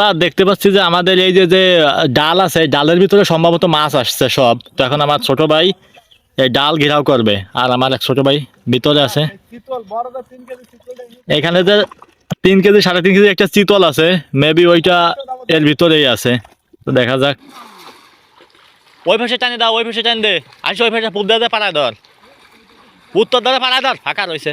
না দেখতে পাচ্ছি যে আমাদের এই যে যে ডাল আছে ডালের ভিতরে সম্ভবত মাছ আসছে সব। তো এখন আমার ছোট ভাই এই ডাল ঘেরাও করবে আর আমার এক ছোট ভাই ভিতরে আছে। এখানে যে তিন কেজি সাড়ে তিন কেজি একটা চিতল আছে মেবি ওইটা এর ভিতরেই আছে। তো দেখা যাক। ওই পাশে টানি দাও ওই পাশে টানি দে। আসি ওই পাশে পুত দিয়ে পাড়ায় ধর। উত্তর ধরে পাড়ায় ধর ফাঁকা রয়েছে।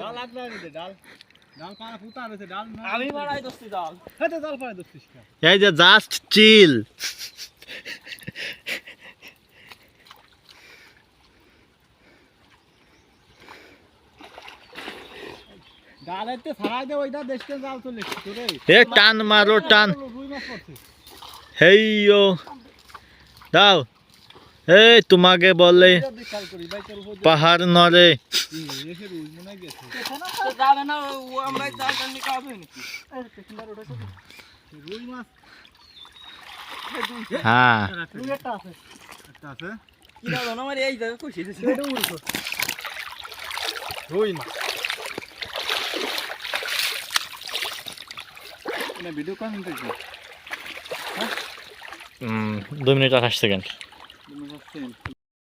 ডাল ধরে উঠে নিছি এখন পরিস্থিতি ঘোলাটে তাই আমিও নামে গেছি জলে আমি মারাই দস্তি ডাল। এই যে জাস্ট চিল। ডালেতে ছাড়াই দে ওইটা দেশকে জাল চলে তোরে। এ টান মারো টান। রুই মাছ পড়ছে। হেইয়ো। দাও। এই, তোমাকে বলে পাহাড় নড়ে। এসে রুই গেছে যাবে না ও আমরা জাল টানি কাবে নাকি রুই মাছ হ্যাঁ দুই মিনিট আঠাশ সেকেন্ড mas tempo.